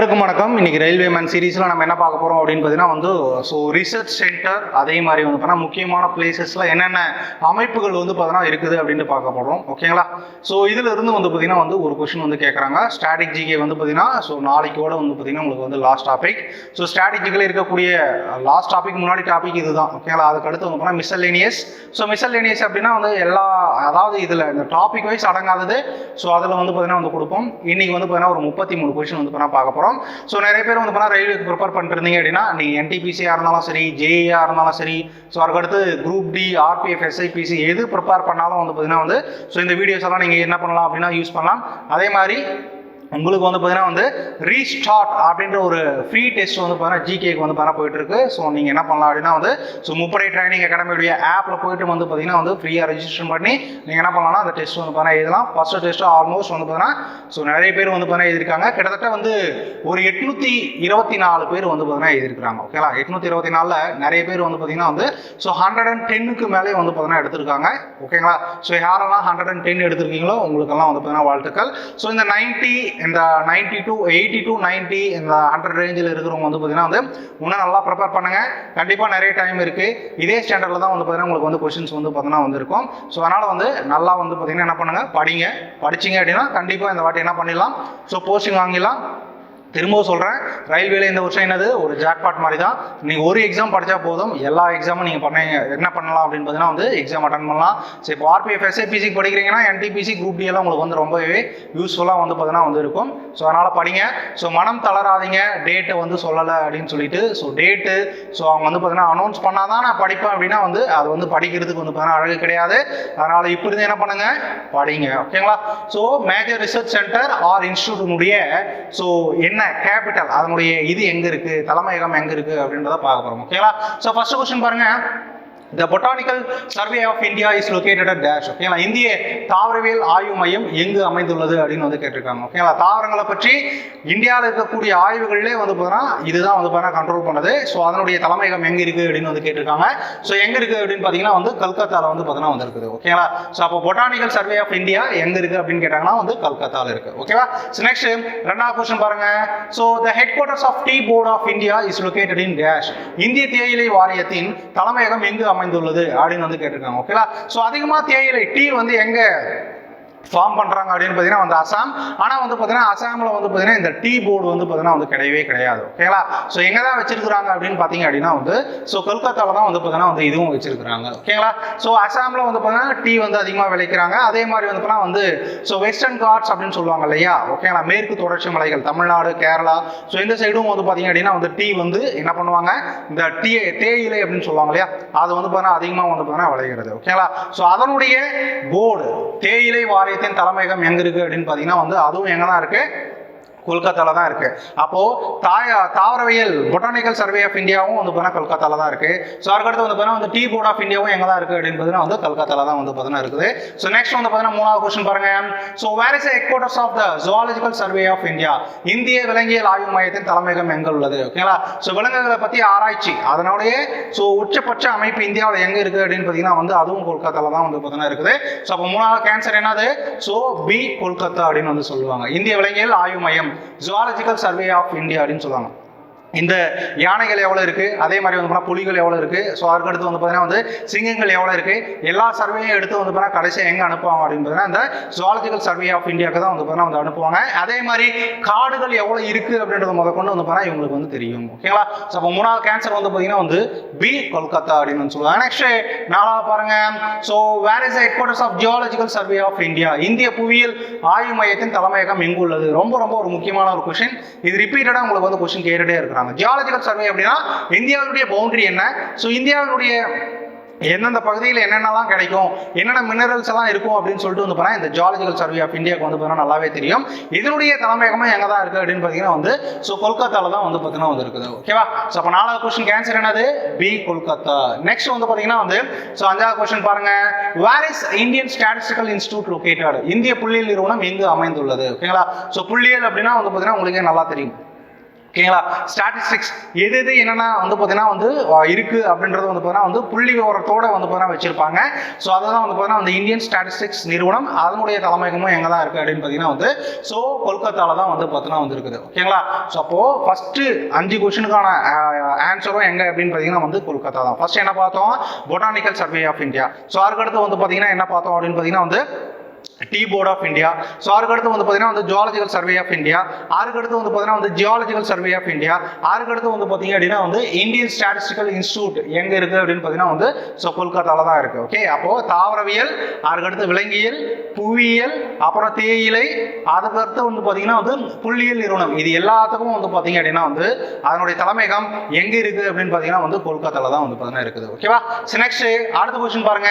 அனைவருக்கும் வணக்கம். இன்னைக்கு ரயில்வே மேன் சீரீஸில் நம்ம என்ன பார்க்க போகிறோம் அப்படின்னு பார்த்தீங்கன்னா வந்து ஸோ ரிசர்ச் சென்டர் அதே மாதிரி வந்து பார்த்தீங்கன்னா முக்கியமான பிளேசஸில் என்னென்ன அமைப்புகள் வந்து பார்த்தீங்கன்னா இருக்குது அப்படின்ட்டு பார்க்க போகிறோம் ஓகேங்களா ஸோ இதில் இருந்து வந்து பார்த்தீங்கன்னா வந்து ஒரு கொஷின் வந்து கேட்குறாங்க ஸ்டாட்டிக் வந்து பார்த்தீங்கன்னா ஸோ நாளைக்கோட வந்து பார்த்தீங்கன்னா உங்களுக்கு வந்து லாஸ்ட் டாபிக் ஸோ ஸ்ட்ராட்டஜிக்கில் இருக்கக்கூடிய லாஸ்ட் டாபிக் முன்னாடி டாபிக் இதுதான். ஓகேங்களா அதுக்கு அடுத்து வந்து பார்த்தீங்கன்னா மிசல்லேனியஸ் ஸோ மிசல்லேனியஸ் அப்படின்னா வந்து எல்லா அதாவது இதில் இந்த டாபிக் வைஸ் அடங்காதது. ஸோ அதில் வந்து பார்த்தீங்கன்னா வந்து கொடுப்போம். இன்னைக்கு வந்து பார்த்தீங்கன்னா ஒரு முப்பத்தி மூணு கொஷின் வந்து பார்த்தீங்கன்னா பார்க்க போகிறோம் ஸோ நிறைய பேர் வந்து பார்த்தீங்கன்னா ரயில்வேக்கு ப்ரிப்பேர் பண்ணிருந்தீங்க அப்படின்னா நீங்கள் என்டிபிசியாக இருந்தாலும் சரி ஜேஏஆ இருந்தாலும் சரி ஸோ அதுக்கடுத்து group D RPF SI PC எது ப்ரிப்பேர் பண்ணாலும் வந்து பார்த்தீங்கன்னா வந்து ஸோ இந்த வீடியோஸ் எல்லாம் நீங்கள் என்ன பண்ணலாம் அப்படின்னா யூஸ் பண்ணலாம். அதே மாதிரி உங்களுக்கு வந்து பார்த்தீங்கன்னா வந்து ரீஸ்டார்ட் அப்படின்ற ஒரு ஃப்ரீ டெஸ்ட் வந்து பார்த்தீங்கன்னா ஜிகேக்கு வந்து பார்த்தா போயிட்டு இருக்கு ஸோ நீங்கள் என்ன பண்ணலாம் அப்படின்னா வந்து ஸோ முப்படை ட்ரைனிங் அகாடமியுடைய ஆப்பில் போயிட்டு வந்து பார்த்தீங்கன்னா வந்து ஃப்ரீயாக ரெஜிஸ்டர் பண்ணி நீங்கள் என்ன பண்ணலாம்னா அந்த டெஸ்ட் வந்து பார்த்தீங்கன்னா எழுதலாம் ஃபர்ஸ்ட் டெஸ்ட் ஆல்மோஸ்ட் வந்து பார்த்தீங்கன்னா ஸோ நிறைய பேர் வந்து பார்த்தீங்கன்னா எழுதிருக்காங்க கிட்டத்தட்ட வந்து ஒரு எட்நூற்றி இருபத்தி நாலு பேர் வந்து பார்த்தீங்கன்னா எழுதிருக்காங்க ஓகேங்களா எட்நூற்றி இருபத்தி நாலில் நிறைய பேர் வந்து பார்த்தீங்கன்னா வந்து ஸோ ஹண்ட்ரட் அண்ட் டென்னுக்கு மேலே வந்து பார்த்தீங்கன்னா எடுத்திருக்காங்க ஓகேங்களா ஸோ யாரெல்லாம் ஹண்ட்ரட் அண்ட் டென் எடுத்திருக்கீங்களோ உங்களுக்கெல்லாம் வந்து பார்த்தீங்கன்னா வாழ்த்துக்கள் ஸோ இந்த நைன்ட்டி இந்த ninety to eighty to ninety இந்த ஹண்ட்ரட் ரேஞ்சில் இருக்கிறவங்க வந்து பார்த்தீங்கன்னா வந்து இன்னும் நல்லா ப்ரிப்பேர் பண்ணுங்க. கண்டிப்பாக நிறைய டைம் இருக்குது இதே ஸ்டாண்டர்டில் தான் வந்து பார்த்தீங்கன்னா உங்களுக்கு வந்து கொஷின்ஸ் வந்து பார்த்தீங்கன்னா வந்திருக்கும். ஸோ அதனால் வந்து நல்லா வந்து பார்த்தீங்கன்னா என்ன பண்ணுங்க? படிங்க. படிச்சீங்க அப்படின்னா கண்டிப்பாக இந்த வாட்டி என்ன பண்ணிடலாம்? ஸோ போஸ்டிங் வாங்கிடலாம். திரும்பவும் சொல்கிறேன் ரயில்வேல இந்த வருஷம் என்னது? ஒரு ஜாக்பாட் மாதிரி தான் நீங்கள் ஒரு எக்ஸாம் படித்தா போதும். எல்லா எக்ஸாமும் நீங்கள் பண்ண என்ன பண்ணலாம் அப்படின்னு பார்த்தீங்கன்னா வந்து எக்ஸாம் அட்டன் பண்ணலாம். சரி இப்போ ஆர்பிஎஃப் எஸ்ஐபிசி படிக்கிறீங்கன்னா என்டிபிசி குரூப் டி எல்லாம் உங்களுக்கு வந்து ரொம்பவே யூஸ்ஃபுல்லாக வந்து பார்த்தீங்கன்னா வந்து இருக்கும். ஸோ அதனால் படிங்க. ஸோ மனம் தளராதீங்க. டேட்டை வந்து சொல்லலை அப்படின்னு சொல்லிட்டு. ஸோ டேட்டு ஸோ அவங்க வந்து பார்த்தீங்கன்னா அனௌன்ஸ் பண்ணால் தான் நான் படிப்பேன் அப்படின்னா வந்து அது வந்து படிக்கிறதுக்கு வந்து பார்த்தீங்கன்னா அழகு கிடையாது. அதனால் இப்படி இருந்து என்ன பண்ணுங்க? படிங்க. ஓகேங்களா? So major research center or இன்ஸ்டியூட்டினுடைய so என்ன கேபிட்டல் அதனுடைய இது எங்க இருக்கு? தலைமையகம் எங்க இருக்கு? அப்படின்றத பார்க்க போறோம். ஓகேங்களா ஸோ ஃபர்ஸ்ட் கொஸ்டின் பாருங்க. The botanical survey of India is located at dash ஓகேங்களா இந்திய தாவரவியல் ஆய்வு மையம் எங்கு அமைந்துள்ளது அப்படின்னு வந்து கேட்டிருக்காங்க ஓகேங்களா தாவரங்களை பற்றி இந்தியாவில் இருக்கக்கூடிய ஆய்வுகளிலே வந்து பார்த்தீங்கன்னா இதுதான் வந்து பார்த்தீங்கன்னா கண்ட்ரோல் பண்ணுது. ஸோ அதனுடைய தலைமையகம் எங்கே இருக்குது அப்படின்னு வந்து கேட்டிருக்காங்க. ஸோ எங்கே இருக்குது அப்படின்னு பார்த்தீங்கன்னா வந்து கல்கத்தாவில் வந்து பார்த்தீங்கன்னா வந்துருக்குது ஓகேங்களா ஸோ அப்போ பொட்டானிக்கல் சர்வே ஆஃப் இந்தியா எங்கே இருக்குது அப்படின்னு கேட்டாங்கன்னா வந்து கல்கத்தாவில் இருக்குது ஓகேவா ஸோ நெக்ஸ்ட் ரெண்டாவது கொஸ்டின் பாருங்க. So the headquarters of tea board of India is located in dash இந்திய தேயிலை வாரியத்தின் தலைமையகம் எங்கு அமைந்துள்ளது அப்படின்னு வந்து கேட்டிருக்காங்க ஓகேங்களா ஸோ அதிகமாக தேயிலை டீ வந்து எங்க ஃபார்ம் பண்ணுறாங்க அப்படின்னு பார்த்தீங்கன்னா வந்து அசாம். ஆனால் வந்து பார்த்தீங்கன்னா அசாமில் வந்து பார்த்தீங்கன்னா இந்த டீ போர்டு வந்து பார்த்தீங்கன்னா வந்து கிடையவே கிடையாது. ஓகேங்களா ஸோ எங்கே தான் வச்சிருக்கிறாங்க அப்படின்னு பார்த்தீங்க அப்படின்னா வந்து ஸோ கொல்கத்தாவில் தான் வந்து பார்த்தீங்கன்னா வந்து இதுவும் வச்சிருக்கிறாங்க. ஓகேங்களா ஸோ அசாமில் வந்து பார்த்தீங்கன்னா டீ வந்து அதிகமாக விளைக்கிறாங்க அதே மாதிரி வந்து பார்த்தீங்கன்னா வந்து ஸோ வெஸ்டர்ன் காட்ஸ் அப்படின்னு சொல்லுவாங்க இல்லையா? ஓகேங்களா மேற்கு தொடர்ச்சி மலைகள் தமிழ்நாடு கேரளா. ஸோ இந்த சைடும் வந்து பார்த்தீங்க அப்படின்னா வந்து டீ வந்து என்ன பண்ணுவாங்க? இந்த டீ தேயிலை அப்படின்னு சொல்லுவாங்க இல்லையா? அது வந்து பார்த்தீங்கன்னா அதிகமாக வந்து பார்த்தீங்கன்னா விளைகிறது ஓகேங்களா ஸோ அதனுடைய போர்டு தேயிலை வாரியத்தின் தலைமையகம் எங்க இருக்கு அப்படின்னு பாத்தீங்கன்னா வந்து அதுவும் எங்க தான் இருக்கு? கொல்கத்தால தான் இருக்கு. அப்போ தாய தாவரவியல் பொட்டானிக்கல் சர்வே ஆஃப் இந்தியாவும் வந்து பார்த்தீங்கன்னா கொல்கத்தால தான் இருக்கு. ஸோ அதுக்கடுத்து வந்து பார்த்தீங்கன்னா வந்து டீ போர்ட் ஆஃப் இந்தியாவும் எங்க தான் இருக்கு அப்படின்னு பார்த்தீங்கன்னா வந்து கல்கத்தால தான் வந்து பார்த்தீங்கன்னா இருக்குது. ஸோ நெக்ஸ்ட் வந்து பார்த்தீங்கன்னா மூணாவது கொஸ்டின் பாருங்க. So where is head of the zoological survey of India இந்திய விலங்கியல் ஆய்வு மையத்தின் தலைமையகம் எங்க உள்ளது? ஓகேங்களா ஸோ விலங்குகளை பத்தி ஆராய்ச்சி. அதனுடைய ஸோ உச்சபட்ச அமைப்பு இந்தியாவில் எங்க இருக்கு அப்படின்னு பார்த்தீங்கன்னா வந்து அதுவும் கொல்கத்தால தான் வந்து பார்த்தீங்கன்னா இருக்குது. ஸோ அப்போ மூணாவது கேன்சர் என்னது? ஸோ பி கொல்கத்தா அப்படின்னு வந்து சொல்லுவாங்க. இந்திய விலங்கியல் ஆய்வு மையம். ஜுவாலஜிக்கல் சர்வே ஆஃப் இந்தியா அப்படின்னு சொல்லுவாங்க. இந்த யானைகள் எவ்வளோ இருக்குது அதே மாதிரி வந்து பார்த்தா புலிகள் எவ்வளோ இருக்குது ஸோ அதுக்கடுத்து வந்து பார்த்தீங்கன்னா வந்து சிங்கங்கள் எவ்வளோ இருக்குது எல்லா சர்வேயும் எடுத்து வந்து பார்த்தீங்கன்னா கடைசியாக எங்கே அனுப்புவாங்க அப்படின்னு பார்த்தீங்கன்னா இந்த ஜுவாலஜிக்கல் சர்வே ஆஃப் இந்தியாவுக்கு தான் வந்து பார்த்தீங்கன்னா வந்து அனுப்புவாங்க. அதே மாதிரி காடுகள் எவ்வளோ இருக்குது அப்படின்றத முத கொண்டு வந்து பார்த்தீங்கன்னா இவங்களுக்கு வந்து தெரியும். ஓகேங்களா ஸோ அப்போ மூணாவது கேன்சர் வந்து பார்த்தீங்கன்னா வந்து பி கொல்கத்தா அப்படின்னு சொல்லுவாங்க. நெக்ஸ்ட் நாலாவது பாருங்க. So where is headquarters of geological survey of India இந்திய புவியியல் ஆய்வு மையத்தின் தலைமையகம் எங்குள்ளது ரொம்ப ரொம்ப ஒரு முக்கியமான ஒரு கொஷின் இது ரிப்பீட்டடாக உங்களுக்கு வந்து கொஷின் கேட்டுகிட்டே இருக்கிறாங்க ஜியாலஜிக்கல் சர்வே அப்படின்னா இந்தியாவுடைய பவுண்டரி என்ன? ஸோ இந்தியாவினுடைய எந்தெந்த பகுதியில் என்னென்னலாம் கிடைக்கும்? என்னென்ன மினரல்ஸ் எல்லாம் இருக்கும் அப்படின்னு சொல்லிட்டு வந்து போனால் இந்த ஜியாலஜிக்கல் சர்வே ஆஃப் இந்தியாவுக்கு வந்து பார்த்தீங்கன்னா நல்லாவே தெரியும். இதனுடைய தலைமையகமாக எங்கே தான் இருக்குது அப்படின்னு பார்த்தீங்கன்னா வந்து ஸோ கொல்கத்தாவில் தான் வந்து பார்த்தீங்கன்னா வந்து இருக்குது. ஓகேவா ஸோ அப்போ நாலாவது கொஸ்டின் கேன்சர் என்னது? பி கொல்கத்தா. நெக்ஸ்ட் வந்து பார்த்தீங்கன்னா வந்து ஸோ அஞ்சாவது கொஸ்டின் பாருங்க. Where is Indian statistical institute located இந்திய புள்ளியியல் நிறுவனம் எங்கு அமைந்துள்ளது? ஓகேங்களா ஸோ புள்ளியியல் அப்படின்னா வந்து பார்த்தீங்கன்னா உங்களுக்கே நல்லா தெரியும். ஓகேங்களா? ஸ்டாட்டிஸ்டிக்ஸ் எது எது என்னென்னா வந்து பார்த்தீங்கன்னா வந்து இருக்குது அப்படின்றது வந்து பார்த்தீங்கன்னா வந்து புள்ளி விவரத்தோடு வந்து பார்த்தீங்கன்னா வச்சுருப்பாங்க. ஸோ அதுதான் வந்து பார்த்தீங்கன்னா வந்து இந்தியன் ஸ்டாட்டிஸ்டிக்ஸ் நிறுவனம். அதனுடைய தலைமையகமும் எங்கே தான் இருக்குது அப்படின்னு பார்த்தீங்கன்னா வந்து ஸோ கொல்கத்தாவில் தான் வந்து பார்த்தீங்கன்னா வந்து இருக்குது. ஓகேங்களா? ஸோ அப்போது ஃபஸ்ட்டு அஞ்சு கொஷினுக்கான ஆன்சரும் எங்கே அப்படின்னு பார்த்தீங்கன்னா வந்து கொல்கத்தா தான் ஃபர்ஸ்ட் என்ன பார்த்தோம்? Botanical survey of India so அதுக்கடுத்து வந்து பார்த்தீங்கன்னா என்ன பார்த்தோம் அப்படின்னு பார்த்தீங்கன்னா வந்து tea board of India so அதுக்கடுத்து வந்து பார்த்தீங்கன்னா வந்து ஜுவாலஜிக்கல் சர்வே ஆஃப் இந்தியா அதுக்கடுத்து வந்து பார்த்தீங்கன்னா வந்து ஜியாலஜிக்கல் சர்வே ஆஃப் இந்தியா அதுக்கடுத்து வந்து பார்த்தீங்க அப்படின்னா வந்து இந்தியன் ஸ்டாட்டிஸ்டிக்கல் இன்ஸ்டியூட் எங்கே இருக்குது அப்படின்னு பார்த்தீங்கன்னா வந்து ஸோ கொல்கத்தாவில் தான் இருக்குது ஓகே அப்போது தாவரவியல் அதுக்கடுத்து விலங்கியல் புவியியல் அப்புறம் தேயிலை அதுக்கடுத்து வந்து பார்த்தீங்கன்னா வந்து புள்ளியியல் நிறுவனம். இது எல்லாத்துக்கும் வந்து பார்த்தீங்க அப்படின்னா வந்து அதனுடைய தலைமையகம் எங்கே இருக்குது அப்படின்னு பார்த்தீங்கன்னா வந்து கொல்கத்தாவில் தான் வந்து பார்த்தீங்கன்னா இருக்குது. ஓகேவா நெக்ஸ்ட் அடுத்த கொஸ்டின் பாருங்க.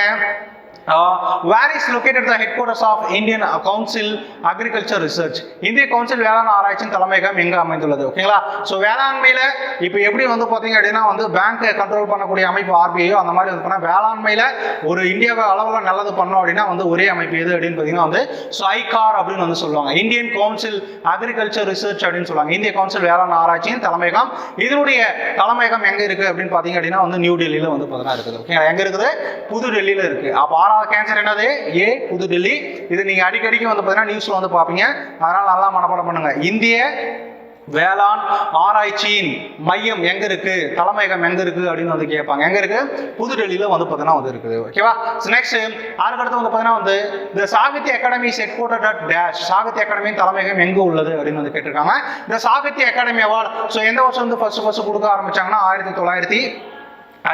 Where is located the headquarters of Indian council agriculture research இந்திய கவுன்சில் வேளாண் ஆராய்ச்சியின் தலைமையகம் எங்க அமைந்துள்ளது ஓகேங்களா ஸோ வேளாண்மையில இப்போ எப்படி வந்து பார்த்தீங்க அப்படின்னா வந்து பேங்க்கை கண்ட்ரோல் பண்ணக்கூடிய அமைப்பு ஆர்பிஐயோ அந்த மாதிரி வந்து பண்ணால் வேளாண்மையில ஒரு இந்தியாவை அளவில் நல்லது பண்ணோம் அப்படின்னா வந்து ஒரே அமைப்பு எது அப்படின்னு பார்த்தீங்கன்னா வந்து ஸோ அப்படின்னு வந்து சொல்லுவாங்க. இந்தியன் கவுன்சில் அக்ரிகல்ச்சர் ரிசர்ச் அப்படின்னு சொல்லுவாங்க. இந்திய கவுன்சில் வேளாண் ஆராய்ச்சியின் தலைமையகம். இதனுடைய தலைமையகம் எங்க இருக்கு அப்படின்னு பார்த்தீங்க அப்படின்னா வந்து நியூ டெல்லியில வந்து பார்த்தீங்கன்னா இருக்குது ஓகே எங்க இருக்குது? புது டெல்லியில இருக்கு. அப்போ ஆறாவது கேன்சர் என்னது? ஏ புதுடெல்லி. இது நீங்க அடிக்கடிக்கு வந்து பார்த்தீங்கன்னா நியூஸ்ல வந்து பார்ப்பீங்க அதனால நல்லா மனப்பாடம் பண்ணுங்க. இந்திய வேளாண் ஆராய்ச்சியின் மையம் எங்க இருக்கு? தலைமையகம் எங்க இருக்கு? அப்படின்னு வந்து கேட்பாங்க. எங்க இருக்கு? புதுடெல்லியில வந்து பார்த்தீங்கன்னா வந்து இருக்குது. ஓகேவா நெக்ஸ்ட் அதுக்கடுத்து வந்து பார்த்தீங்கன்னா வந்து இந்த Sahitya Akademi situated at dash Sahitya அகாடமியின் தலைமையகம் எங்க உள்ளது? அப்படின்னு வந்து கேட்டிருக்காங்க. இந்த சாகித்ய அகாடமி அவார்டு. ஸோ எந்த வருஷம் வந்து ஃபர்ஸ்ட் ஃபர்ஸ்ட் கொடுக்க ஆரம்பிச்சாங்கன்னா ஆயிரத்தி தொள்ளாயிரத்தி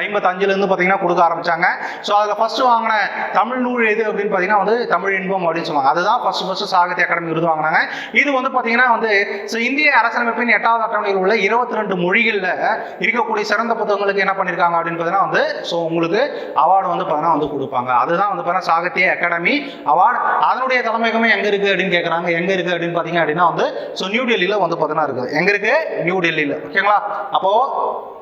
ஐம்பத்தஞ்சுலேருந்து பார்த்தீங்கன்னா கொடுக்க ஆரம்பிச்சாங்க. ஸோ அதில் ஃபஸ்ட்டு வாங்கின தமிழ் நூல் எது அப்படின்னு பார்த்தீங்கன்னா வந்து தமிழ் இன்பம் அப்படின்னு சொல்லுவாங்க. அதுதான் ஃபஸ்ட்டு ஃபஸ்ட்டு சாகித்ய அகாடமி விருது வாங்கினாங்க. இது வந்து பார்த்தீங்கன்னா வந்து ஸோ இந்திய அரசியலமைப்பின் எட்டாவது அட்டவணையில் உள்ள இருபத்தி ரெண்டு மொழிகளில் இருக்கக்கூடிய சிறந்த புத்தகங்களுக்கு என்ன பண்ணியிருக்காங்க அப்படின்னு பார்த்தீங்கன்னா வந்து ஸோ உங்களுக்கு அவார்டு வந்து பார்த்தீங்கன்னா வந்து கொடுப்பாங்க. அதுதான் வந்து பார்த்தீங்கன்னா சாகித்ய அகாடமி அவார்டு அதனுடைய தலைமையகமே எங்கே இருக்குது அப்படின்னு கேட்குறாங்க எங்கே இருக்குது அப்படின்னு பார்த்தீங்க அப்படின்னா வந்து ஸோ நியூ டெல்லியில் வந்து பார்த்தீங்கன்னா இருக்குது. எங்கே இருக்குது நியூ டெல்லியில். ஓகேங்களா? அப்போது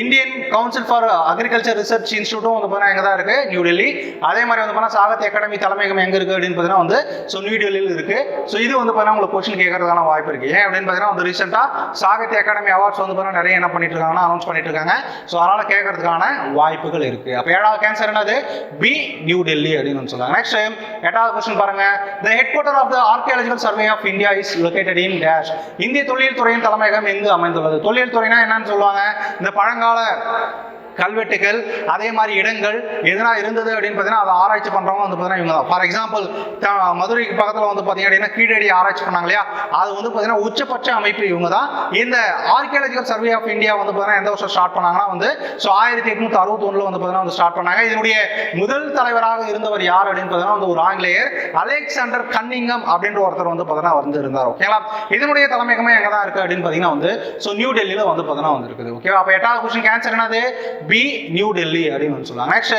Indian council for agriculture research இன்ஸ்டியூட்டும் வந்து பார்த்தீங்கன்னா எங்கே தான் இருக்குது நியூ டெல்லி அதே மாதிரி வந்து பார்த்தீங்கன்னா சாகித்ய அகாடமி தலைமையகம் எங்கே இருக்குது அப்படின்னு பார்த்தீங்கன்னா வந்து ஸோ நியூ டெல்லியில் இருக்குது ஸோ இது வந்து பார்த்தீங்கன்னா உங்களுக்கு கொஸ்டின் கேட்கறதுக்கான வாய்ப்பு இருக்குது ஏன் அப்படின்னு பார்த்தீங்கன்னா வந்து ரீசெண்டாக சாகித்ய அகாடமி அவார்ட்ஸ் வந்து பார்த்தீங்கன்னா நிறைய என்ன பண்ணிட்டு இருக்காங்கன்னா அனௌன்ஸ் பண்ணிட்டு இருக்காங்க ஸோ அதனால் கேட்கறதுக்கான வாய்ப்புகள் இருக்குது அப்போ ஏழாவது கேன்சர் என்னது? பி நியூ டெல்லி அப்படின்னு சொல்லுவாங்க சொல்றாங்க. நெக்ஸ்ட் எட்டாவது கொஸ்டின் பாருங்க. The head quarter of the archaeological survey of India is located in dash இந்திய தொழில் துறையின் தலைமையகம் எங்கு அமைந்துள்ளது? தொழில் துறைனா என்னன்னு சொல்லுவாங்க. இந்த பழங்கால கல்வெட்டுகள் அதே மாதிரி இடங்கள் எதனா இருந்தது அப்படின்னு பார்த்தீங்கன்னா அதை ஆராய்ச்சி பண்ணுறவங்க வந்து பார்த்தீங்கன்னா இவங்க தான் ஃபார் எக்ஸாம்பிள் மதுரைக்கு பக்கத்தில் வந்து பார்த்தீங்க அப்படின்னா கீழடி ஆராய்ச்சி பண்ணாங்க இல்லையா? அது வந்து பார்த்தீங்கன்னா உச்சபட்ச அமைப்பு இவங்க தான் இந்த ஆர்கியாலஜிக்கல் சர்வே ஆஃப் இந்தியா வந்து பார்த்தீங்கன்னா எந்த வருஷம் ஸ்டார்ட் பண்ணாங்கன்னா வந்து ஸோ ஆயிரத்தி எட்நூத்தி அறுபத்தொன்னுல வந்து பார்த்தீங்கன்னா வந்து ஸ்டார்ட் பண்ணாங்க. இதனுடைய முதல் தலைவராக இருந்தவர் யார் அப்படின்னு பார்த்தீங்கன்னா வந்து ஒரு ஆங்கிலேயர் அலெக்சாண்டர் கன்னிங்கம் அப்படின்ற ஒருத்தர் வந்து பார்த்தீங்கன்னா வந்து இருந்தார் ஓகேங்களா இதனுடைய தலைமையகமே எங்கே தான் இருக்கு அப்படின்னு பார்த்தீங்கன்னா வந்து ஸோ நியூ டெல்லியில் வந்து பார்த்தீங்கன்னா வந்து இருக்குது ஓகேவா அப்போ எட்டாவது கொஸ்டின் கேன்சர் என்னது? பி நியூ டெல்லி அப்படின்னு வந்து சொல்லுவாங்க. நெக்ஸ்ட்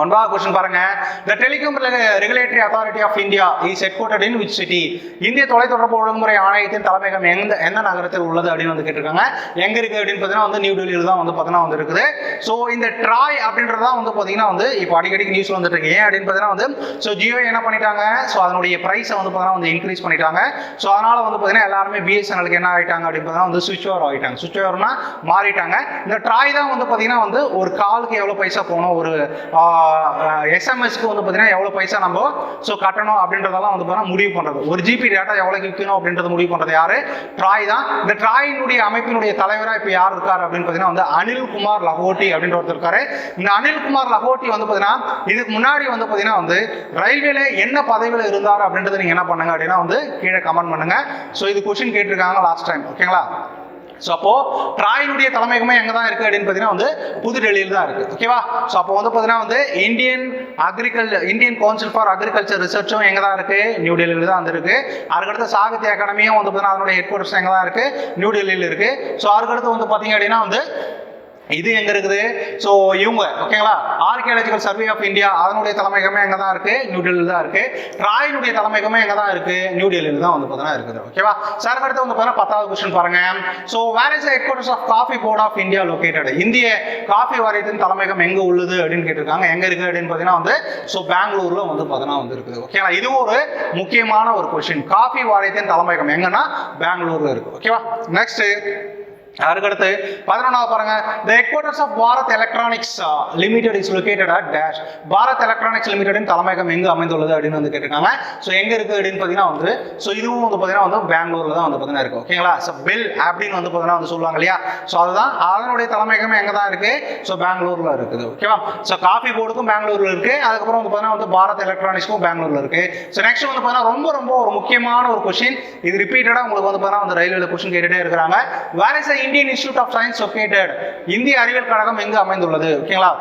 ஒன்பதாவது கொஸ்டின் பாருங்க. The telecom regulatory authority of India is headquartered in which city இந்திய தொலைத்தொடர்பு ஒழுங்குமுறை ஆணையத்தின் தலைமையகம் எந்த எந்த நகரத்தில் உள்ளது அப்படின்னு வந்து கேட்டிருக்காங்க. எங்க இருக்கு அப்படின்னு பார்த்தீங்கன்னா வந்து நியூ டெல்லியில் தான் வந்து பார்த்தீங்கன்னா வந்து இருக்குது ஸோ இந்த ட்ராய் அப்படின்றது தான் வந்து பார்த்தீங்கன்னா வந்து இப்போ அடிக்கடி நியூஸ் வந்துட்டு இருக்கு. ஏன் அப்படின்னு பார்த்தீங்கன்னா வந்து ஸோ ஜியோ என்ன பண்ணிட்டாங்க? ஸோ அதனுடைய ப்ரைஸை வந்து பார்த்தீங்கன்னா வந்து இன்க்ரீஸ் பண்ணிட்டாங்க. ஸோ அதனால வந்து பார்த்தீங்கன்னா எல்லாருமே பிஎஸ்என்எலுக்கு என்ன ஆயிட்டாங்க அப்படின்னு பார்த்தீங்கன்னா வந்து சுவிட்ச் ஓவர் ஆகிட்டாங்க சுவிட்ச் ஓவர்னா மாறிட்டாங்க. இந்த ட்ராய் தான் வந்து பார்த்தீங்கன்னா வந்து ஒரு காலுக்கு எவ்வளோ பைசா போகணும் ஒரு எஸ்எம்எஸ்க்கு வந்து பார்த்தீங்கன்னா எவ்வளோ பைசா நம்ம ஸோ கட்டணும் அப்படின்றதெல்லாம் வந்து பார்த்தீங்கன்னா முடிவு பண்ணுறது ஒரு ஜிபி டேட்டா எவ்வளோ விற்கணும் அப்படின்றத முடிவு பண்ணுறது யார்? ட்ராய் தான். இந்த ட்ராயினுடைய அமைப்பினுடைய தலைவராக இப்போ யார் இருக்கார் அப்படின்னு பார்த்தீங்கன்னா வந்து அனில்குமார் லஹோட்டி அப்படின்ற ஒருத்தர் இருக்காரு. இந்த அனில்குமார் லஹோட்டி வந்து பார்த்தீங்கன்னா இதுக்கு முன்னாடி வந்து பார்த்தீங்கன்னா வந்து ரயில்வேல என்ன பதவியில் இருந்தார் அப்படின்றத நீங்கள் என்ன பண்ணுங்க அப்படின்னா வந்து கீழே கமெண்ட் பண்ணுங்க. ஸோ இது கொஸ்டின் கேட்டிருக்காங்க லாஸ்ட் டைம் ஓகேங்களா ஸோ அப்போ ட்ராயினுடைய தலைமையகமே எங்கே தான் இருக்குது அப்படின்னு பார்த்தீங்கன்னா வந்து புது டெல்லியில் தான் இருக்குது ஓகேவா ஸோ அப்போ வந்து பார்த்தீங்கன்னா வந்து இந்தியன் அக்ரிகல் இந்தியன் கவுன்சில் ஃபார் அக்ரிகல்ச்சர் ரிசர்ச்சும் எங்கே தான் இருக்குது நியூ டெல்லியில் தான் வந்து இருக்குது அதுக்கடுத்து சாகித்ய அகாடமியும் வந்து பார்த்தீங்கன்னா அதனுடைய ஹெட் குவார்டர்ஸ் எங்கே தான் இருக்குது நியூ டெல்லியில் இருக்குது ஸோ அதுக்கடுத்து வந்து பார்த்தீங்க அப்படின்னா வந்து இது எங்க இருக்குது? ஸோ இவங்க ஓகேங்களா ஆர்கியாலஜிக்கல் சர்வே ஆஃப் இந்தியா அதனுடைய தலைமையகமே எங்க தான் இருக்கு? நியூ டெல்லியில் தான் இருக்கு. ட்ராயினுடைய தலைமையகமே எங்க தான் இருக்கு? நியூ டெல்லியில் தான் வந்து பார்த்தீங்கன்னா இருக்குது ஓகேவா சார் அடுத்து வந்து பார்த்தீங்கன்னா பத்தாவது கொஸ்டின் பாருங்க. So where is head quarters of coffee board of India located இந்திய காஃபி வாரியத்தின் தலைமையகம் எங்க உள்ளது அப்படின்னு கேட்டிருக்காங்க. எங்க இருக்கு அப்படின்னு பார்த்தீங்கன்னா வந்து ஸோ பெங்களூர்ல வந்து பார்த்தீங்கன்னா வந்து இருக்குது ஓகேவா இது ஒரு முக்கியமான ஒரு கொஸ்டின் காஃபி வாரியத்தின் தலைமையகம் எங்கன்னா பெங்களூர்ல இருக்கு ஓகேவா நெக்ஸ்ட் அதுக்கடுத்து பதினொன்றாவது பாருங்க. The headquarters of Bharat electronics limited is located at dash Bharat electronics லிமிடெடின் தலைமையகம் எங்கே அமைந்துள்ளது அப்படின்னு வந்து கேட்டிருக்காங்க. ஸோ எங்க இருக்கு அப்படின்னு பார்த்தீங்கன்னா வந்து ஸோ இதுவும் வந்து பார்த்தீங்கன்னா வந்து பெங்களூர்ல தான் வந்து பார்த்தீங்கன்னா இருக்கு. ஓகேங்களா ஸோ பெல் அப்படின்னு வந்து பார்த்தீங்கன்னா வந்து சொல்லுவாங்க இல்லையா? ஸோ அதுதான். அதனுடைய தலைமையகம் எங்க தான் இருக்கு? ஸோ பெங்களூர்ல இருக்குது. ஓகேவா ஸோ காஃபி போர்டுக்கும் பெங்களூர்ல இருக்கு. அதுக்கப்புறம் வந்து பார்த்தீங்கன்னா வந்து பாரத் எலக்ட்ரானிக்ஸ்க்கும் பெங்களூர்ல இருக்கு. ஸோ நெக்ஸ்ட் வந்து பார்த்தீங்கன்னா ரொம்ப ரொம்ப ஒரு முக்கியமான ஒரு கொஸ்டின் இது ரிப்பீட்டடா உங்களுக்கு வந்து பார்த்தீங்கன்னா வந்து ரயில்வேல கொஸ்டின் கேட்டுட்டே இருக்கிறாங்க. Where is Indian institute of science located இந்திய அறிவியல் கழகம் எங்கு அமைந்துள்ளது? ஓகேங்களா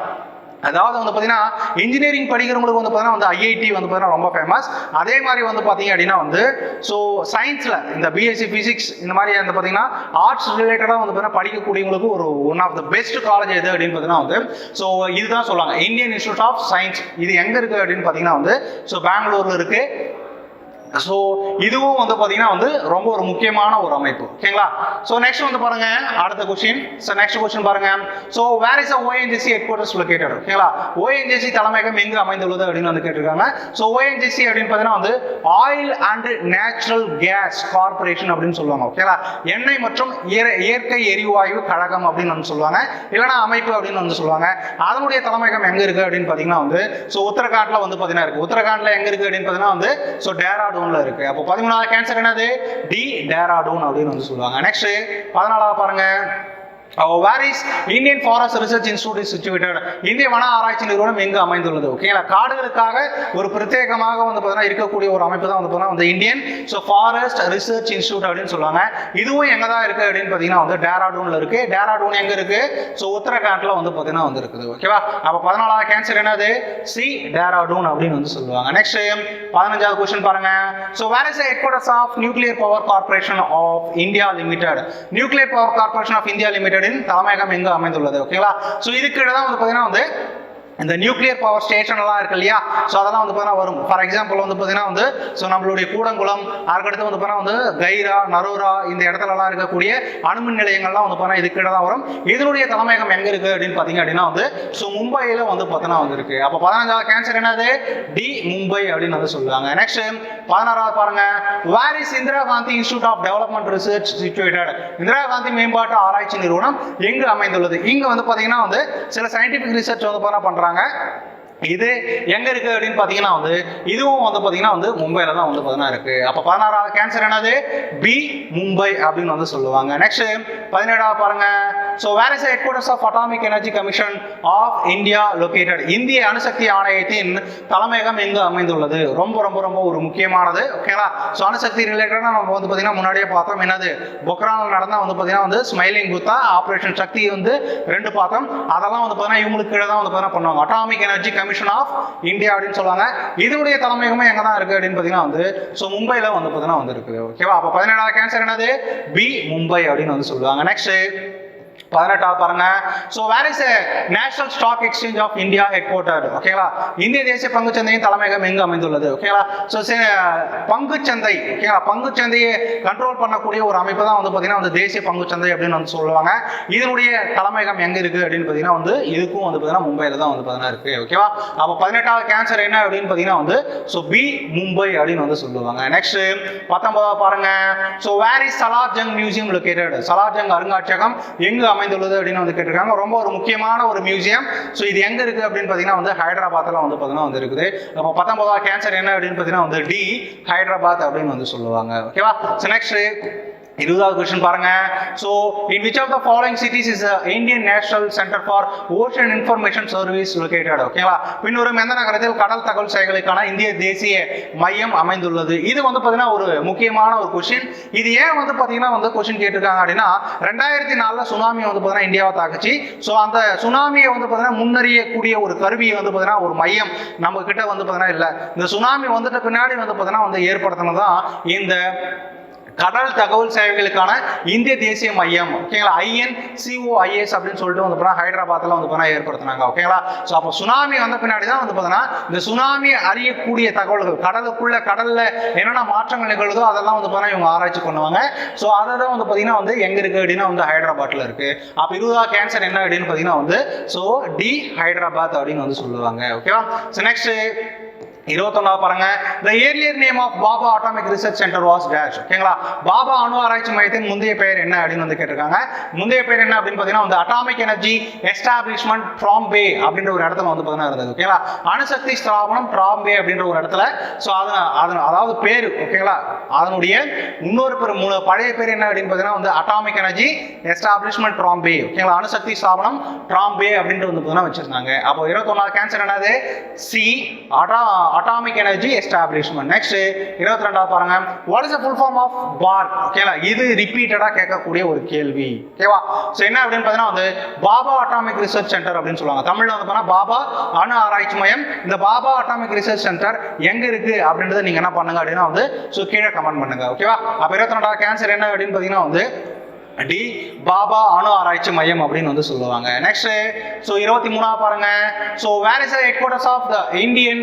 அதாவது வந்து பார்த்தீங்கன்னா இன்ஜினியரிங் படிக்கிறவங்களுக்கு வந்து பார்த்தீங்கன்னா வந்து ஐஐடி வந்து பார்த்தீங்கன்னா ரொம்ப ஃபேமஸ் அதே மாதிரி வந்து பார்த்தீங்க அப்படின்னா வந்து ஸோ சயின்ஸில் இந்த பிஎஸ்சி ஃபிசிக்ஸ் இந்த மாதிரி வந்து பார்த்தீங்கன்னா ஆர்ட்ஸ் ரிலேட்டடாக வந்து பார்த்தீங்கன்னா படிக்கக்கூடியவங்களுக்கு ஒரு one of the best college எது அப்படின்னு பார்த்தீங்கன்னா வந்து ஸோ இதுதான் சொல்லுவாங்க. இந்தியன் இன்ஸ்டியூட் ஆஃப் சயின்ஸ் இது எங்கே இருக்குது அப்படின்னு பார்த்தீங்கன்னா வந்து ஸோ பெங்களூரில் இருக்குது ஸோ இதுவும் வந்து பார்த்தீங்கன்னா வந்து ரொம்ப ஒரு முக்கியமான ஒரு அமைப்பு. ஓகேங்களா? ஸோ நெக்ஸ்ட் வந்து பாருங்க அடுத்த கொஸ்டின் ஸோ நெக்ஸ்ட் கொஸ்டின் பாருங்க. So where is ONGC head quarters located ஓகேங்களா? ஓஎன்ஜிசி தலைமையகம் எங்கு அமைந்துள்ளது அப்படின்னு வந்து கேட்டிருக்காங்க. ஸோ ஓஎன்ஜிசி அப்படின்னு பார்த்தீங்கன்னா வந்து oil and natural gas corporation அப்படின்னு சொல்லுவாங்க. ஓகேங்களா? எண்ணெய் மற்றும் இயற்கை எரிவாயு கழகம் அப்படின்னு வந்து சொல்லுவாங்க. இல்லைன்னா அமைப்பு அப்படின்னு வந்து சொல்லுவாங்க. அதனுடைய தலைமையகம் எங்க இருக்கு அப்படின்னு பார்த்தீங்கன்னா வந்து ஸோ உத்தரகாண்ட்ல வந்து பார்த்தீங்கன்னா இருக்கு. உத்தரகாண்ட்ல எங்க இருக்கு அப்படின்னு பார்த்தீங்கன்னா வந்து ஸோ டேராடூன்ல இருக்கு. அப்போ பதிமூணாவது கேன்சர் என்னது? டி டேராடூன் அப்படின்னு வந்து சொல்லுவாங்க. நெக்ஸ்ட் பதினாலாவது பாருங்க. Where is Indian forest research institute is situated இந்திய வன ஆராய்ச்சி நிறுவனம் எங்கு அமைந்துள்ளது? ஓகேங்களா காடுகளுக்காக ஒரு பிரத்யேகமாக வந்து பார்த்தீங்கன்னா இருக்கக்கூடிய ஒரு அமைப்பு தான் வந்து பார்த்தீங்கன்னா வந்து Indian so forest research institute அப்படின்னு சொல்லுவாங்க. இதுவும் எங்க தான் இருக்கு அப்படின்னு பார்த்தீங்கன்னா வந்து டேராடூன்ல இருக்கு. டேராடூன் எங்க இருக்கு? ஸோ உத்தரகாண்ட்ல வந்து பார்த்தீங்கன்னா வந்து இருக்குது. ஓகேவா அப்போ பதினாலாவது கேன்சர் என்னது? சி டேராடூன் அப்படின்னு வந்து சொல்லுவாங்க. நெக்ஸ்ட் பதினஞ்சாவது கொஸ்டின் பாருங்க. So where is head quarters of nuclear power corporation of India limited nuclear power corporation of India limited லிமிடெடின் தலைமையகம் எங்கு அமைந்துள்ளது? ஓகேங்களா ஸோ இதுக்கு தான் வந்து பார்த்தீங்கன்னா வந்து இந்த நியூக்ளியர் பவர் ஸ்டேஷன் எல்லாம் இருக்கு இல்லையா? ஸோ அதெல்லாம் வந்து பார்த்தீங்கன்னா வரும். ஃபார் எக்ஸாம்பிள் வந்து பார்த்தீங்கன்னா வந்து ஸோ நம்மளுடைய கூடங்குளம் அதுக்கடுத்து வந்து பார்த்தீங்கன்னா வந்து கைரா நரூரா இந்த இடத்துலலாம் இருக்கக்கூடிய அணுமின் நிலையங்கள்லாம் வந்து பார்த்தீங்கன்னா இதுக்கிட்ட தான் வரும். இதனுடைய தலைமையகம் எங்க இருக்கு அப்படின்னு பார்த்தீங்க அப்படின்னா வந்து ஸோ மும்பையில் வந்து பார்த்தீங்கன்னா வந்து இருக்கு. அப்போ பதினஞ்சாவது கேன்சர் என்னது? டி மும்பை அப்படின்னு வந்து சொல்லுவாங்க. நெக்ஸ்ட் பதினாறாவது பாருங்க. Where is Indira Gandhi institute of development research situated Indira Gandhi மேம்பாட்டு ஆராய்ச்சி நிறுவனம் எங்கு அமைந்துள்ளது? இங்க வந்து பார்த்தீங்கன்னா வந்து சில சயின்டிபிக் ரிசர்ச் வந்து பண்ண பண்றாங்க இது எங்க இருக்கு அப்படின்னு பாத்தீங்கன்னா வந்து இதுவும் வந்து பாத்தீங்கன்னா வந்து மும்பைல தான் வந்து பாத்தீங்கன்னா இருக்கு. அப்ப பதினாறாவது கேன்சர் என்னது? பி மும்பை அப்படின்னு வந்து சொல்லுவாங்க. நெக்ஸ்ட் பதினேழாவது பாருங்க. So where is head quarters of atomic energy commission of India located இந்திய அணுசக்தி ஆணையத்தின் தலைமையகம் எங்கு அமைந்துள்ளது? ரொம்ப ரொம்ப ரொம்ப ஒரு முக்கியமானது. ஓகேங்களா ஸோ அணுசக்தி ரிலேட்டடாக நம்ம வந்து பார்த்தீங்கன்னா முன்னாடியே பார்த்தோம். என்னது? பொக்ரானில் நடந்தால் வந்து பார்த்தீங்கன்னா வந்து ஸ்மைலிங் புத்தா ஆப்ரேஷன் சக்தி வந்து ரெண்டு பார்த்தோம். அதெல்லாம் வந்து பார்த்தீங்கன்னா இவங்களுக்கு கீழே தான் வந்து பார்த்தீங்கன்னா பண்ணுவாங்க. Atomic energy commission of India அப்படின்னு சொல்லுவாங்க. இதனுடைய தலைமையகமே எங்கே தான் இருக்குது அப்படின்னு பார்த்தீங்கன்னா வந்து ஸோ மும்பையில் வந்து பார்த்தீங்கன்னா வந்து இருக்குது. ஓகேவா அப்போ பதினேழாவது கேன்சர் என்னது? பி மும்பை அப்படின்னு வந்து சொல்லுவாங்க. நெக்ஸ்ட் பதினெட்டாவது பாருங்க. So where is national stock exchange of India head quarter ஓகேங்களா இந்திய தேசிய பங்குச்சந்தையின் தலைமையகம் எங்கு அமைந்துள்ளது? ஓகேங்களா ஸோ பங்குச்சந்தை ஓகேங்களா பங்குச்சந்தையை கண்ட்ரோல் பண்ணக்கூடிய ஒரு அமைப்பு தான் வந்து பார்த்தீங்கன்னா வந்து தேசிய பங்குச்சந்தை அப்படின்னு வந்து சொல்லுவாங்க. இதனுடைய தலைமையகம் எங்க இருக்கு அப்படின்னு பார்த்தீங்கன்னா வந்து இதுக்கும் வந்து பார்த்தீங்கன்னா மும்பையில் தான் வந்து பார்த்தீங்கன்னா இருக்கு. ஓகேவா அப்போ பதினெட்டாவது கேன்சர் என்ன அப்படின்னு பார்த்தீங்கன்னா வந்து ஸோ பி மும்பை அப்படின்னு வந்து சொல்லுவாங்க. நெக்ஸ்ட் பத்தொன்பதாவது பாருங்க. So where is Salarjung museum located Salar Jung அருங்காட்சியகம் எங்கு அமைந்துள்ளது அப்படின்னு வந்து கேட்டிருக்காங்க. ரொம்ப ஒரு முக்கியமான ஒரு மியூசியம் ஸோ இது எங்க இருக்கு அப்படின்னு பார்த்தீங்கன்னா வந்து ஹைதராபாத்ல வந்து பார்த்தீங்கன்னா வந்து இருக்குது. அப்போ பத்தொன்பதாவது கேன்சர் என்ன அப்படின்னு பார்த்தீங்கன்னா வந்து டி ஹைதராபாத் அப்படின்னு வந்து சொல்லுவாங்க. ஓகேவா ஸோ நெக்ஸ்ட் இருபதாவது கொஸ்டின் பாருங்க. So in which of the following cities is Indian national centre for ocean information service located ஓகேவா பின்வரும் எந்த நகரத்தில் கடல் தகவல் சேவைகளுக்கான இந்திய தேசிய மையம் அமைந்துள்ளது? இது வந்து பார்த்தீங்கன்னா ஒரு முக்கியமான ஒரு கொஸ்டின் இது ஏன் வந்து பார்த்தீங்கன்னா வந்து கொஸ்டின் கேட்டிருக்காங்க அப்படின்னா ரெண்டாயிரத்தி நாலில் சுனாமி வந்து பார்த்தீங்கன்னா இந்தியாவை தாக்குச்சு. ஸோ அந்த சுனாமியை வந்து பார்த்தீங்கன்னா முன்னறியக்கூடிய ஒரு கருவியை வந்து பார்த்தீங்கன்னா ஒரு மையம் நம்ம கிட்ட வந்து பார்த்தீங்கன்னா இல்லை. இந்த சுனாமி வந்துட்ட பின்னாடி வந்து பார்த்தீங்கன்னா வந்து ஏற்படுத்தினது தான் இந்த கடல் தகவல் சேவைகளுக்கான இந்திய தேசிய மையம் ஓகேங்களா? ஐஎன் சிஓஐஎஸ் அப்படின்னு சொல்லிட்டு வந்து பார்த்தீங்கன்னா ஹைதராபாத்தில் வந்து பார்த்தீங்கன்னா ஏற்படுத்தினாங்க ஓகேங்களா? ஸோ அப்போ சுனாமி வந்த பின்னாடி தான் வந்து பார்த்தீங்கன்னா இந்த சுனாமி அறியக்கூடிய தகவல்கள் கடலுக்குள்ள கடல்ல என்னென்ன மாற்றங்கள் நிகழுதோ அதெல்லாம் வந்து பார்த்தீங்கன்னா இவங்க ஆராய்ச்சி பண்ணுவாங்க. ஸோ அதை தான் வந்து பார்த்தீங்கன்னா வந்து எங்க இருக்கு அப்படின்னா வந்து ஹைதராபாத்ல இருக்கு. அப்போ இருபதா கேன்சர் என்ன அப்படின்னு பார்த்தீங்கன்னா வந்து ஸோ டி ஹைதராபாத் அப்படின்னு வந்து சொல்லுவாங்க ஓகேவா? ஸோ நெக்ஸ்ட் இருபத்தொன்னாவது பாருங்க. The earlier name of Bhabha atomic research centre was dash ஓகேங்களா? பாபா அணு ஆராய்ச்சி மையத்தின் முந்தைய பெயர் என்ன அப்படின்னு வந்து கேட்டிருக்காங்க. முந்தைய பெயர் என்ன அப்படின்னு பார்த்தீங்கன்னா வந்து அட்டாமிக் எனர்ஜி எஸ்டாப்ளிஷ்மெண்ட் ட்ராம்பே அப்படின்ற ஒரு இடத்துல வந்து பார்த்தீங்கன்னா இருந்தது. ஓகேங்களா? அணுசக்தி ஸ்தாபனம் ட்ராம்பே அப்படின்ற ஒரு இடத்துல. ஸோ அது அதன் அதாவது பேர் ஓகேங்களா? அதனுடைய இன்னொரு பேர் மூணு பழைய பேர் என்ன அப்படின்னு பார்த்தீங்கன்னா வந்து அட்டாமிக் எனர்ஜி எஸ்டாப்ளிஷ்மெண்ட் ட்ராம்பே ஓகேங்களா? அணுசக்தி ஸ்தாபனம் ட்ராம்பே அப்படின்ட்டு வந்து பார்த்தீங்கன்னா வச்சிருந்தாங்க. அப்போ இருபத்தொன்னாவது கேன்சர் என்னது? சி அட்டா அட்டாமிக் எனர்ஜி எஸ்டாப்ளிஷ்மெண்ட் நெக்ஸ்ட் இருபத்தி ரெண்டாவது பாருங்க what is full form of பார் ஓகேவா இது ரிப்பீட்டடா கேட்கக்கூடிய ஒரு கேள்வி. ஓகேவா ஸோ என்ன அப்படின்னு பார்த்தீங்கன்னா வந்து பாபா அட்டாமிக் ரிசர்ச் சென்டர் அப்படின்னு சொல்லுவாங்க. தமிழ்ல வந்து பார்த்தீங்கன்னா பாபா அணு ஆராய்ச்சி மையம். இந்த பாபா அட்டாமிக் ரிசர்ச் சென்டர் எங்க இருக்கு அப்படின்றத நீங்க என்ன பண்ணுங்க அப்படின்னா வந்து ஸோ கீழே கமெண்ட் பண்ணுங்க. ஓகேவா அப்போ இருபத்தி ரெண்டாவது கேன்சர் என்ன அப்படின்னு பார்த்தீங்கன்னா வந்து டி பாபா அணு ஆராய்ச்சி மையம் அப்படின்னு வந்து சொல்லுவாங்க. நெக்ஸ்ட் ஸோ இருபத்தி மூணா பாருங்க. So where is head quarters of the Indian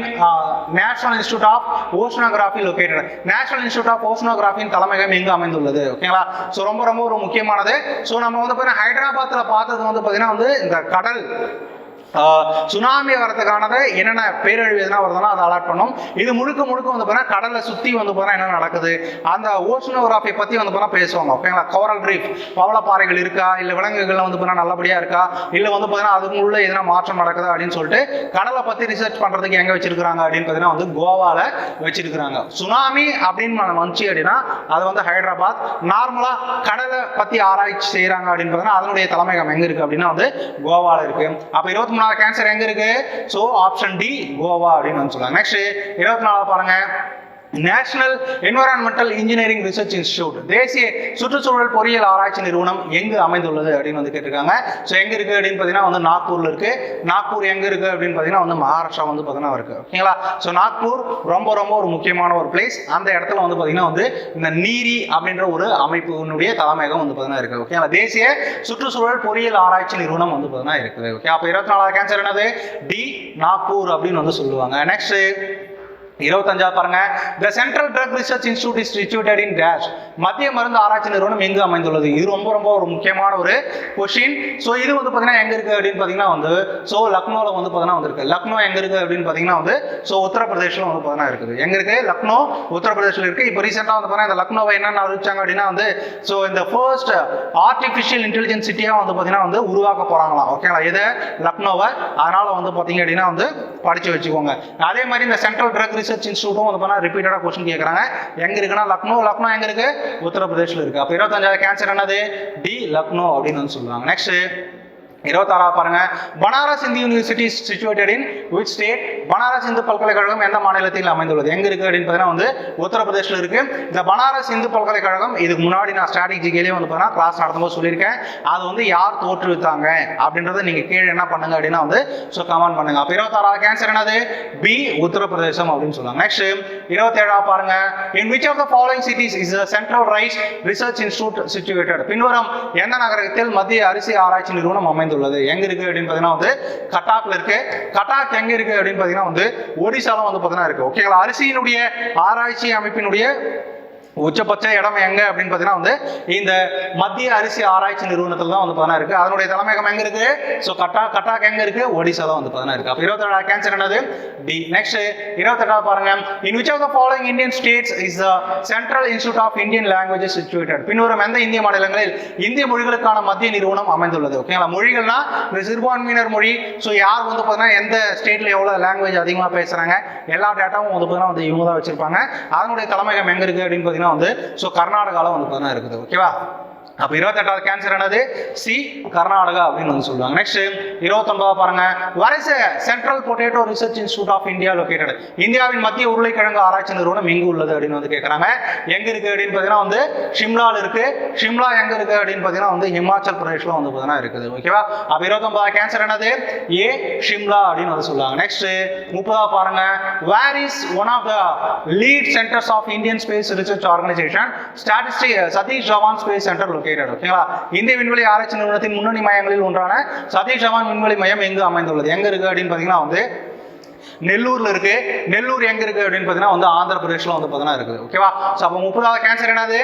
national institute of oceanography located national institute of ஓஷனோகிராஃபின் தலைமையகம் எங்கு அமைந்துள்ளது? ஓகேங்களா ஸோ ரொம்ப ரொம்ப ஒரு முக்கியமானது. ஸோ நம்ம வந்து பார்த்தீங்கன்னா ஹைதராபாத்தில் பார்த்தது வந்து பார்த்தீங்கன்னா வந்து இந்த கடல் சுனாமி வரதுக்கானது என்னென்ன பேரழிவு எதுனா வருதுன்னா அதை அலாட் பண்ணும். இது முழுக்க முழுக்க வந்து பார்த்தீங்கன்னா கடலை சுற்றி வந்து பார்த்தீங்கன்னா என்ன நடக்குது. அந்த ஓஷனோகிராஃபி பற்றி வந்து பார்த்தீங்கன்னா பேசுவாங்க. ஓகேங்களா? கோரல் ரீஃப் பவளப்பாறைகள் இருக்கா? இல்லை விலங்குகள் வந்து பார்த்தீங்கன்னா நல்லபடியாக இருக்கா? இல்லை வந்து பார்த்தீங்கன்னா அதுக்குள்ள எதனா மாற்றம் நடக்குதா அப்படின்னு சொல்லிட்டு கடலை பற்றி ரிசர்ச் பண்ணுறதுக்கு எங்கே வச்சிருக்கிறாங்க அப்படின்னு பார்த்தீங்கன்னா வந்து கோவாவில் வச்சிருக்கிறாங்க. சுனாமி அப்படின்னு வந்துச்சு அப்படின்னா அது வந்து ஹைதராபாத். நார்மலாக கடலை பற்றி ஆராய்ச்சி செய்கிறாங்க அப்படின்னு பார்த்தீங்கன்னா அதனுடைய தலைமையகம் எங்கே இருக்குது அப்படின்னா வந்து கோவாவில் இருக்குது அப்போ இருபத்தி மூணாவது கேன்சர் எங்க இருக்கு? ஸோ ஆப்ஷன் டி கோவா அப்படின்னு வந்து சொல்லுவாங்க நெக்ஸ்ட் இருபத்தி நாலாவது பாருங்க. National environmental engineering research institute தேசிய சுற்றுச்சூழல் பொறியியல் ஆராய்ச்சி நிறுவனம் எங்கு அமைந்துள்ளது அப்படின்னு வந்து கேட்டிருக்காங்க. ஸோ எங்கே இருக்குது அப்படின்னு பார்த்தீங்கன்னா வந்து நாக்பூரில் இருக்குது நாக்பூர் எங்கே இருக்குது அப்படின்னு பார்த்தீங்கன்னா வந்து மகாராஷ்டிரா வந்து பார்த்தீங்கன்னா இருக்குது ஓகேங்களா? ஸோ நாக்பூர் ரொம்ப ரொம்ப ஒரு முக்கியமான ஒரு பிளேஸ் அந்த இடத்துல வந்து பார்த்தீங்கன்னா வந்து இந்த நீரி அப்படின்ற ஒரு அமைப்பினுடைய தலைமையகம் வந்து பார்த்தீங்கன்னா இருக்குது ஓகேங்களா? தேசிய சுற்றுச்சூழல் பொறியியல் ஆராய்ச்சி நிறுவனம் வந்து பார்த்தீங்கன்னா இருக்குது ஓகே அப்போ இருபத்தி நாலாவது கேன்சர் என்னது? டி நாக்பூர் அப்படின்னு வந்து சொல்லுவாங்க. நெக்ஸ்ட் இருபத்தஞ்சாவது பாருங்க. The central drug research institute is in dash மத்திய மருந்து ஆராய்ச்சி நிறுவனம் எங்கு அமைந்துள்ளது? இது ரொம்ப ரொம்ப ஒரு முக்கியமான ஒரு கொஷின் ஸோ இது வந்து பார்த்தீங்கன்னா எங்க இருக்கு அப்படின்னு பார்த்தீங்கன்னா வந்து ஸோ லக்னோவில் வந்து பார்த்தீங்கன்னா வந்திருக்கு. லக்னோ எங்க இருக்கு அப்படின்னு பார்த்தீங்கன்னா வந்து ஸோ உத்தரப்பிரதேஷ்ல வந்து பார்த்தீங்கன்னா இருக்குது. எங்க இருக்கு? லக்னோ உத்தரப்பிரதேஷ்ல இருக்கு. இப்போ ரீசெண்டாக வந்து பார்த்தீங்கன்னா இந்த லக்னோவை என்னென்ன அறிவிச்சாங்க அப்படின்னா வந்து ஸோ இந்த ஃபர்ஸ்ட் ஆர்டிஃபிஷியல் இன்டெலிஜென்ஸ் சிட்டியாக வந்து பார்த்தீங்கன்னா வந்து உருவாக்க போறாங்களாம். ஓகேங்களா இதை லக்னோவை. அதனால வந்து பார்த்தீங்க அப்படின்னா வந்து படிச்சு வச்சுக்கோங்க. அதே மாதிரி இந்த சென்ட்ரல் ட்ரக் ரிசர்ச் இன்ஸ்டியூட்டும் வந்து பண்ணால் ரிப்பீட்டடாக கொஸ்டின் கேட்குறாங்க எங்க இருக்குன்னா லக்னோ லக்னோ எங்க இருக்கு? உத்தரப்பிரதேஷ்ல இருக்கு. அப்போ இருபத்தஞ்சாவது கேன்சர் என்னது? டி லக்னோ அப்படின்னு வந்து சொல்லுவாங்க. நெக்ஸ்ட் இருபத்தாறாவது பாருங்க. Banaras Hindu university situated in which state Banaras Hindu பல்கலைக்கழகம் எந்த மாநிலத்தில் அமைந்துள்ளது? எங்க இருக்கு அப்படின்னு பார்த்தீங்கன்னா வந்து உத்தரப்பிரதேசில் இருக்கு. இந்த பனாரஸ் இந்து பல்கலைக்கழகம் இதுக்கு முன்னாடி நான் ஸ்ட்ராட்டஜிக்கிலேயே வந்து பார்த்தீங்கன்னா கிளாஸ் நடத்தும்போது சொல்லியிருக்கேன். அது வந்து யார் தோற்றுவித்தாங்க அப்படின்றத நீங்க கீழே என்ன பண்ணுங்க அப்படின்னா வந்து ஸோ கமெண்ட் பண்ணுங்க. அப்போ இருபத்தாறாவது கேன்சர் என்னது? பி உத்தரப்பிரதேசம் அப்படின்னு சொல்லுவாங்க. நெக்ஸ்ட் இருபத்தேழாவது பாருங்க. In which of the following cities is central rice research institute situated பின்வரும் எந்த நகரத்தில் மத்திய அரிசி ஆராய்ச்சி நிறுவனம் அமைந்துள்ளது எங்க இருக்கு அப்படின்னு பார்த்தீங்கன்னா வந்து கட்டாக்ல இருக்கு. கட்டாக் எங்க இருக்கு அப்படின்னு பார்த்தீங்கன்னா வந்து ஒடிசால வந்து பார்த்தீங்கன்னா இருக்கு. ஓகேங்களா? அரிசியினுடைய ஆராய்ச்சி அமைப்பினுடைய உச்சபட்ச இடம் எங்க அப்படின்னு பார்த்தீங்கன்னா வந்து இந்த மத்திய அரிசி ஆராய்ச்சி நிறுவனத்தில் தான் வந்து பார்த்தீங்கன்னா இருக்கு. அதனுடைய தலைமையகம் எங்க இருக்கு? ஸோ கட்டா கட்டாக் எங்க இருக்கு? ஒடிசா தான் வந்து பார்த்தீங்கன்னா இருக்கு. அப்போ இருபத்தேழாவது கேன்சர் என்னது? டி நெக்ஸ்ட் இருபத்தெட்டாவது பாருங்க. In which of the following Indian states is the central institute of Indian languages situated பின்வரும் எந்த இந்திய மாநிலங்களில் இந்திய மொழிகளுக்கான மத்திய நிறுவனம் அமைந்துள்ளது? ஓகேங்களா மொழிகள்னா இந்த சிறுபான்மையினர் மொழி. ஸோ யார் வந்து பார்த்தீங்கன்னா எந்த ஸ்டேட்ல எவ்வளோ லாங்குவேஜ் அதிகமாக பேசுறாங்க? எல்லா டேட்டாவும் வந்து பார்த்தீங்கன்னா வந்து இவங்க தான் வச்சிருப்பாங்க. அதனுடைய தலைமையகம் எங்க இருக்கு அப்படின்னு பார்த்தீங்கன்னா பார்த்தீங்கன்னா வந்து ஸோ கர்நாடகாவில் வந்து பார்த்தீங்கன்னா இருக்குது ஓகேவா அப்போ இருபத்தெட்டாவது கேன்சர் என்னது? சி கர்நாடகா அப்படின்னு வந்து சொல்லுவாங்க. நெக்ஸ்ட் இருபத்தொன்பதாவது பாருங்க. வரிசை central potato research institute of India located இந்தியாவின் மத்திய உருளைக்கிழங்கு ஆராய்ச்சி நிறுவனம் எங்கு உள்ளது அப்படின்னு வந்து கேட்குறாங்க எங்க இருக்கு அப்படின்னு பார்த்தீங்கன்னா வந்து ஷிம்லால இருக்கு. ஷிம்லா எங்க இருக்கு அப்படின்னு பார்த்தீங்கன்னா வந்து ஹிமாச்சல் பிரதேஷ்ல வந்து பார்த்தீங்கன்னா இருக்குது. ஓகேவா அப்போ இருபத்தொன்பதாவது கேன்சர் என்னது? ஏ ஷிம்லா அப்படின்னு வந்து சொல்லுவாங்க. நெக்ஸ்ட் முப்பதாவது பாருங்க. Where is one of the lead centres of Indian space research organisation statistic Satish Dhawan space centre located ஓகேங்களா இந்திய விண்வெளி ஆராய்ச்சி நிறுவனத்தின் முன்னணி மையங்களில் ஒன்றான சதீஷ் தவான் விண்வெளி மையம் எங்கு அமைந்துள்ளது? எங்க இருக்கு அப்படின்னு பார்த்தீங்கன்னா வந்து நெல்லூர்ல இருக்கு. நெல்லூர் எங்க இருக்கு அப்படின்னு பார்த்தீங்கன்னா வந்து ஆந்திர பிரதேஷ்ல வந்து பார்த்தீங்கன்னா இருக்குது. ஓகேவா ஸோ அப்போ முப்பதாவது கேன்சர் என்னது?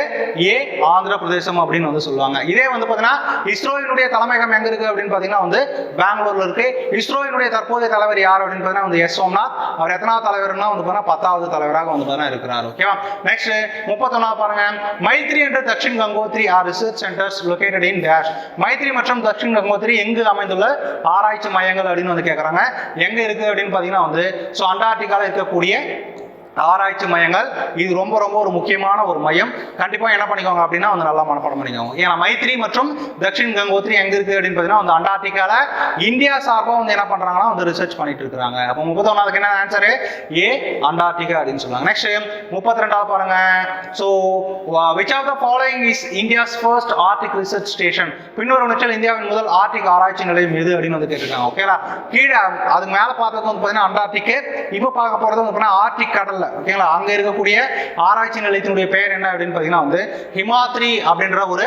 ஏ ஆந்திர பிரதேசம் அப்படின்னு வந்து சொல்லுவாங்க. இதே வந்து பார்த்தீங்கன்னா இஸ்ரோவினுடைய தலைமையகம் எங்க இருக்கு அப்படின்னு பார்த்தீங்கன்னா வந்து பெங்களூர்ல இருக்கு. இஸ்ரோவினுடைய தற்போதைய தலைவர் யார் அப்படின்னு பார்த்தீங்கன்னா வந்து எஸ் சோம்நாத். அவர் எத்தனாவது தலைவர்னா வந்து பார்த்தீங்கன்னா பத்தாவது தலைவராக வந்து பார்த்தீங்கன்னா இருக்கிறார். ஓகேவா நெக்ஸ்ட் முப்பத்தொன்னா பாருங்க. மைத்ரி என்ற Dakshin Gangotri are research centres located in dash Maitri மற்றும் தக்ஷின் கங்கோத்ரி எங்கு அமைந்துள்ள ஆராய்ச்சி மையங்கள் அப்படின்னு வந்து கேட்குறாங்க எங்க இருக்கு அப்படின்னு பார்த்தீங்கன்னா வந்து ஸோ அண்டார்டிகாவில் இருக்கக்கூடிய ஆராய்ச்சி மையங்கள் இது ரொம்ப ரொம்ப ஒரு முக்கியமான ஒரு மையம். கண்டிப்பாக என்ன பண்ணிக்கோங்க அப்படின்னா வந்து நல்லா மனப்பாடம் பண்ணிக்கோங்க. ஏன்னா மைத்ரி மற்றும் தக்ஷின் கங்கோத்ரி எங்க இருக்கு அப்படின்னு பார்த்தீங்கன்னா வந்து அண்டார்டிகால இந்தியா சார்பாக வந்து என்ன பண்றாங்கன்னா வந்து ரிசர்ச் பண்ணிட்டு இருக்காங்க. அப்போ முப்பத்தொன்னாவதுக்கு என்ன ஆன்சரு ஏ அண்டார்டிகா அப்படின்னு சொல்லுவாங்க. நெக்ஸ்ட் முப்பத்தி ரெண்டாவது பாருங்க so which of the following is India's first Arctic research station பின்வரும் நிச்சயம் இந்தியாவின் முதல் ஆர்டிக் ஆராய்ச்சி நிலையம் எது அப்படின்னு வந்து கேட்டிருக்காங்க. ஓகேங்களா கீழே அதுக்கு மேலே பார்த்தது வந்து பார்த்தீங்கன்னா அண்டார்டிக். இப்போ பார்க்க போகிறது வந்து பார்த்தீங்கன்னா ஆர்டிக் கடல்ல ஓகேங்களா அங்கே இருக்கக்கூடிய ஆராய்ச்சி நிலையத்தினுடைய பெயர் என்ன அப்படின்னு பார்த்தீங்கன்னா வந்து ஹிமாத்ரி அப்படின்ற ஒரு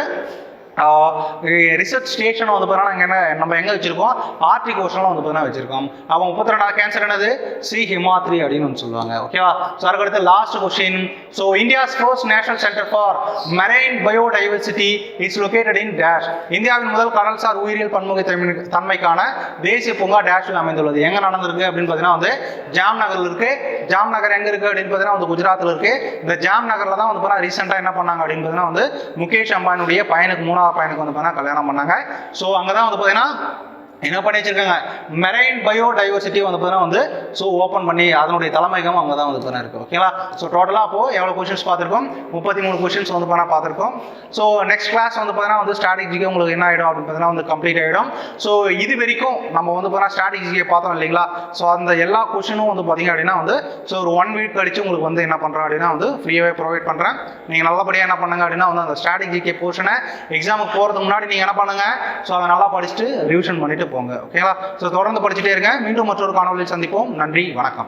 ரிசர்ச் ஸ்டேஷன் வந்து பார்த்தீங்கன்னா நாங்கள் என்ன நம்ம எங்கே வச்சுருக்கோம்? ஆர்டிக் ஓஷனில் வந்து பார்த்தீங்கன்னா வச்சுருக்கோம். அவன் முப்பத்தி ரெண்டாவது கேன்சர் என்னது? சி ஹிமாத்ரி அப்படின்னு ஒன்று சொல்லுவாங்க. ஓகேவா ஸோ அதுக்கடுத்து last question so India's first national centre for marine biodiversity is located in dash இந்தியாவின் முதல் கடல்சார் உயிரியல் பன்முக தன்மை- தன்மைக்கான தேசிய பூங்கா டேஷில் அமைந்துள்ளது. எங்கே நடந்திருக்கு அப்படின்னு பார்த்தீங்கன்னா வந்து ஜாம் இருக்குது இருக்கு. ஜாம் நகர் அப்படின்னு பார்த்தீங்கன்னா வந்து குஜராத்தில் இருக்குது இந்த ஜாம் தான் வந்து பார்த்தீங்கன்னா ரீசெண்டாக என்ன பண்ணாங்க அப்படின்னு பார்த்தீங்கன்னா வந்து முகேஷ் அம்பானியுடைய பையனுக்கு மூணாவது பையனுக்கு வந்து பார்த்தீங்கன்னா கல்யாணம் பண்ணாங்க. ஸோ அங்கே தான் வந்து பார்த்தீங்கன்னா என்ன பண்ணி வச்சிருக்காங்க? மெரைன் பயோ டைவர்சிட்டி வந்து பார்த்தீங்கன்னா வந்து ஸோ ஓப்பன் பண்ணி அதனுடைய தலைமையகம் அங்கே தான் வந்து பார்த்தீங்கன்னா இருக்கு. ஓகேங்களா ஸோ டோட்டலாக அப்போ எவ்வளோ கொஷின்ஸ் பார்த்துருக்கோம்? முப்பத்தி மூணு கொஷின்ஸ் வந்து பார்த்தா பார்த்துருக்கோம். ஸோ நெக்ஸ்ட் கிளாஸ் வந்து பார்த்தீங்கன்னா வந்து ஸ்ட்ராட்டஜிக்கு உங்களுக்கு என்ன ஆகிடும் அப்படின்னு பார்த்தீங்கன்னா வந்து கம்ப்ளீட் ஆகிடும் ஸோ இது வரைக்கும் நம்ம வந்து பார்த்தீங்கன்னா ஸ்ட்ராட்டஜியை பார்த்தோம் இல்லைங்களா? ஸோ அந்த எல்லா கொஷினும் வந்து பார்த்தீங்க அப்படின்னா வந்து ஸோ ஒரு ஒன் வீக் கழிச்சு உங்களுக்கு வந்து என்ன பண்ணுறோம் அப்படின்னா வந்து ஃப்ரீயாகவே ப்ரொவைட் பண்ணுறேன் நீங்கள் நல்லபடியாக என்ன பண்ணுங்க அப்படின்னா வந்து அந்த ஸ்ட்ராட்டஜிக்கு போர்ஷனை எக்ஸாமுக்கு போகிறதுக்கு முன்னாடி நீங்கள் என்ன பண்ணுங்கள் ஸோ அதை நல்லா படிச்சுட்டு ரிவிஷன் பண்ணிட்டு போங்க ஓகேங்களா ஸோ தொடர்ந்து படிச்சுட்டே இருங்க. மீண்டும் மற்றொரு காணொலியில் சந்திப்போம். நன்றி வணக்கம்.